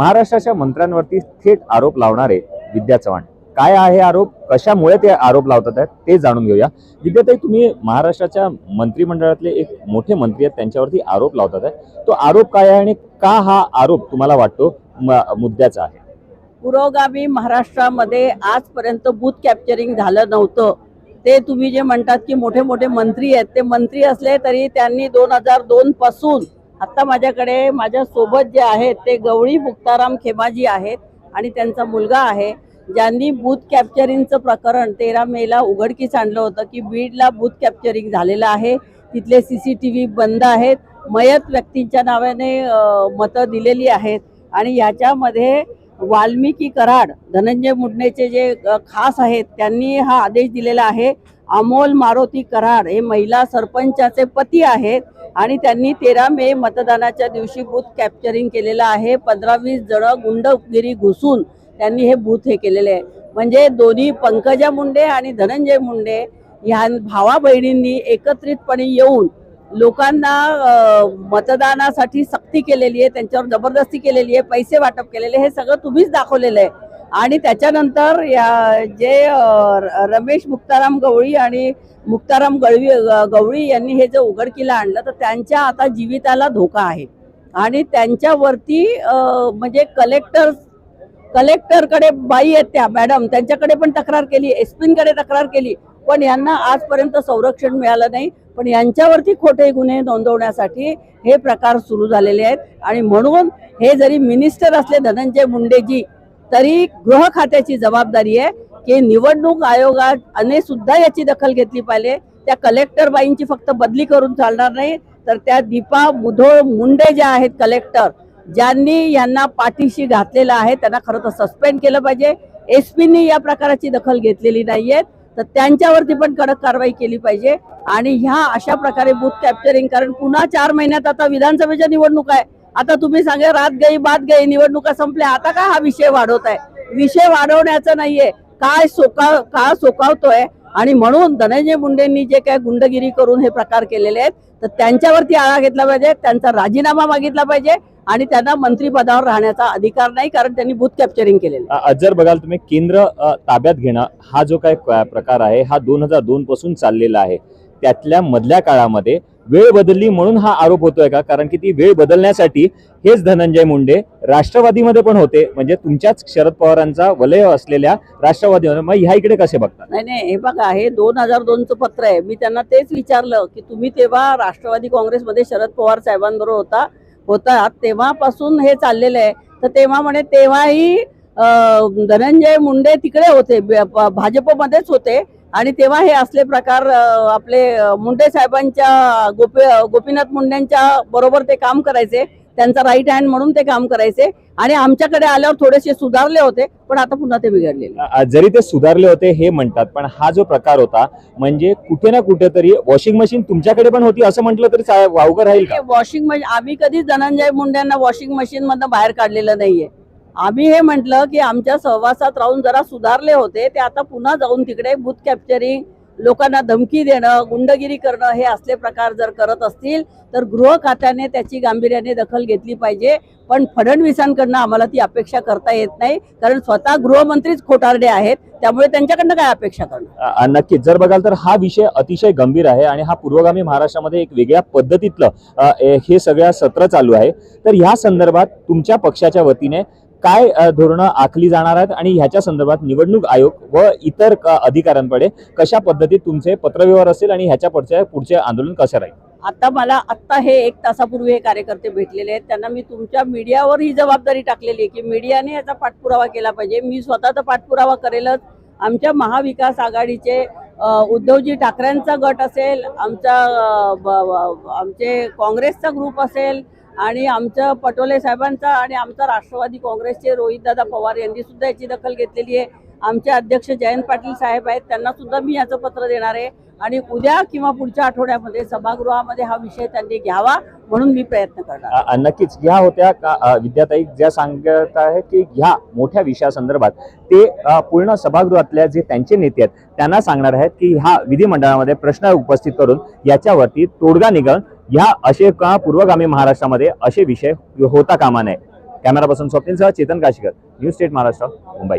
महाराष्ट्राच्या मंत्र्यांवरती थेट आरोप लावणारे विद्या चव्हाण. काय आहे आरोप? कशामुळे ते आरोप लावतात आहेत? ते जाणून घेऊया. विद्याताई तुम्ही महाराष्ट्राच्या मंत्रिमंडळातले एक मोठे मंत्री आहेत त्यांच्यावरती आरोप लावतात आहे तो आरोप काय आहे आणि का हा आरोप तुम्हाला वाटतो मुद्द्याचा आहे? पुरोगामी महाराष्ट्रामध्ये आजपर्यंत बूथ कॅप्चरिंग झालं नव्हतं. ते तुम्ही जे म्हणतात की मोठे मोठे मंत्री आहेत ते मंत्री असले तरी त्यांनी दोन हजार दोन पासून आत्ता माझ्याकडे माझ्या सोबत जे आहेत ते गवळी मुक्ताराम खेमाजी आहेत आणि त्यांचा मुलगा आहे. ज्यांनी बूथ कॅप्चरिंगचं प्रकरण तेरा मेला उघडकीस आणलं होतं की बीडला बूथ कॅप्चरिंग झालेलं आहे. तिथले सी सी टी व्ही बंद आहेत. मयत व्यक्तींच्या नावाने मतं दिलेली आहेत. आणि ह्याच्यामध्ये वाल्मिकी कराड धनंजय मुंडेचे जे खास आहेत त्यांनी हा आदेश दिलेला आहे. अमोल मारुती कराड हे महिला सरपंचाचे पती आहेत आणि त्यांनी तेरा मे मतदानाच्या दिवशी बूथ कॅप्चरिंग केलेलं आहे. पंधरा वीस जण गुंडगिरी घुसून त्यांनी हे बूथ हे केलेले आहे. म्हणजे दोन्ही पंकजा मुंडे आणि धनंजय मुंडे ह्या भावा बहिणींनी एकत्रितपणे येऊन लोकांना मतदानासाठी सक्ती केलेली आहे त्यांच्यावर जबरदस्ती केलेली आहे पैसे वाटप केलेले हे सगळं तुम्हीच दाखवलेलं आहे. आणि त्याच्यानंतर या जे र- रमेश मुक्ताराम गवळी आणि मुक्ताराम गळवी ग- गवळी यांनी हे जे उघडकीला आणलं तर त्यांच्या आता जीविताला धोका आहे. आणि त्यांच्यावरती म्हणजे कलेक्टर कलेक्टरकडे बाई आहेत त्या मॅडम त्यांच्याकडे पण तक्रार केली एस तक्रार केली. पण यांना आजपर्यंत संरक्षण मिळालं नाही. पण यांच्यावरती खोटे गुन्हे नोंदवण्यासाठी हे प्रकार सुरू झालेले आहेत. आणि म्हणून हे जरी मिनिस्टर असले धनंजय मुंडेजी तरी गृह खात्याची जबाबदारी आहे की निवडणूक आयोगाने सुद्धा याची दखल घेतली पाहिजे. त्या कलेक्टर बाईंची फक्त बदली करून चालणार नाही. तर त्या दीपा मुधोळ मुंडे ज्या आहेत कलेक्टर ज्यांनी यांना पाठीशी घातलेलं आहे त्यांना खरं तर सस्पेंड केलं पाहिजे. एस पीनी या प्रकाराची दखल घेतलेली नाहीये. तर त्यांच्यावरती पण कडक कारवाई केली पाहिजे. आणि ह्या अशा प्रकारे बूथ कॅप्चरिंग कारण पुन्हा चार महिन्यात आता विधानसभेच्या निवडणूक आहे. आता तुम्ही सांगा रात गई बात गई निवडणुका संपल्या. आता का हा विषय वाढवताय विषय वाढवण्याचा नाहीये. काय सोकाव का सोकावतोय? आणि म्हणून धनंजय मुंडेंनी जे काय गुंडगिरी करून हे प्रकार केलेले आहेत तर त्यांच्यावरती आळा घेतला पाहिजे त्यांचा राजीनामा मागितला पाहिजे आणि त्यांना मंत्रीपदावर राहण्याचा अधिकार नाही कारण त्यांनी बूथ कॅप्चरिंग केलेलं जर बघाल तुम्ही केंद्र ताब्यात घेणं हा जो काय प्रकार आहे हा दोन हजार दोन पासून चाललेला आहे. त्यातल्या मधल्या काळामध्ये वेळ बदलली म्हणून हा आरोप होतोय का? कारण की ती वेळ बदलण्यासाठी हेच धनंजय मुंडे राष्ट्रवादीमध्ये पण होते. म्हणजे तुमच्याच शरद पवारांचा वलय असलेल्या राष्ट्रवादीमध्ये. मग ह्या इकडे कसे बघता? नाही नाही हे बघा हे दोन हजार दोनचं पत्र आहे. मी त्यांना तेच विचारलं की तुम्ही तेव्हा राष्ट्रवादी काँग्रेसमध्ये शरद पवार साहेबांबरोबर होता होता तेव्हापासून हे चाललेलं आहे. तर तेव्हा म्हणे तेव्हाही धनंजय मुंडे तिकडे होते भाजपमध्येच होते. आणि तेव्हा हे असले प्रकार आपले मुंडे साहेबांच्या गोपी गोपीनाथ मुंडेंच्या बरोबर ते काम करायचे. त्यांचा राईट हँड म्हणून ते काम करायचे. आणि आमच्याकडे आल्यावर थोडेसे सुधारले होते पण आता पुन्हा ते बिघडलेले अ, जरी ते सुधारले होते हे म्हणतात पण हा जो प्रकार होता म्हणजे कुठे ना कुठेतरी वॉशिंग मशीन तुमच्याकडे पण होती असं म्हटलं तरी वावगं राहील वॉशिंग मशीन आम्ही कधीच धनंजय मुंडेंना वॉशिंग मशीन मधनं बाहेर काढलेलं नाहीये. आम्ही हे म्हटलं की आमच्या सहवासात राहून जरा सुधारले होते ते आता पुन्हा जाऊन तिकडे बूथ कॅप्चरिंग लोकांना धमकी देणं गुंडगिरी करणं हे असले प्रकार जर करत असतील तर गृह खात्याने त्याची गांभीर्याने दखल घेतली पाहिजे. पण फडणवीसांकडनं आम्हाला ती अपेक्षा करता येत नाही कारण स्वतः गृहमंत्रीच खोटारडे आहेत त्यामुळे त्यांच्याकडनं काय अपेक्षा करणार? नक्कीच. जर बघाल तर हा विषय अतिशय गंभीर आहे आणि हा पूर्वगामी महाराष्ट्रामध्ये एक वेगळ्या पद्धतीतलं हे सगळ्या सत्र चालू आहे. तर ह्या संदर्भात तुमच्या पक्षाच्या वतीने काय धोरणं आखली जाणार आहेत आणि ह्याच्या संदर्भात निवडणूक आयोग व इतर क- अधिकाऱ्यांकडे कशा पद्धतीत तुमचे पत्रव्यवहार असेल आणि ह्याच्या पुढचे पुढचे आंदोलन कसं राहील? आता मला आत्ता हे एक तासापूर्वी हे कार्यकर्ते भेटलेले आहेत. त्यांना मी तुमच्या मीडियावर ही जबाबदारी टाकलेली आहे की मीडियाने याचा पाठपुरावा केला पाहिजे. मी स्वतः तर पाठपुरावा करेलच. आमच्या महाविकास आघाडीचे उद्धवजी ठाकरेंचा गट असेल आमचा आमचे काँग्रेसचा ग्रुप असेल आणि आमच्या पटोले साहेबांचा आणि आमचा राष्ट्रवादी काँग्रेसचे रोहितदादा पवार यांनी सुद्धा याची दखल घेतलेली आहे. आमचे अध्यक्ष जयंत पाटील साहेब आहेत त्यांना सुद्धा मी याचं पत्र देणार आहे. आणि उद्या किंवा पुढच्या आठवड्यामध्ये सभागृहामध्ये हा विषय त्यांनी घ्यावा म्हणून मी प्रयत्न करणार नक्कीच ह्या होत्या का विद्याताई ज्या सांगत आहे की ह्या मोठ्या विषयासंदर्भात. ते पूर्ण सभागृहातल्या जे त्यांचे नेते आहेत त्यांना सांगणार आहेत की ह्या विधिमंडळामध्ये प्रश्न उपस्थित करून याच्यावरती तोडगा निघाल. ह्या असे का पूर्वगामी महाराष्ट्रामध्ये असे विषय होता कामा नये. कॅमेरा पर्सन सह चेतन काशीकर न्यूज स्टेट महाराष्ट्र मुंबई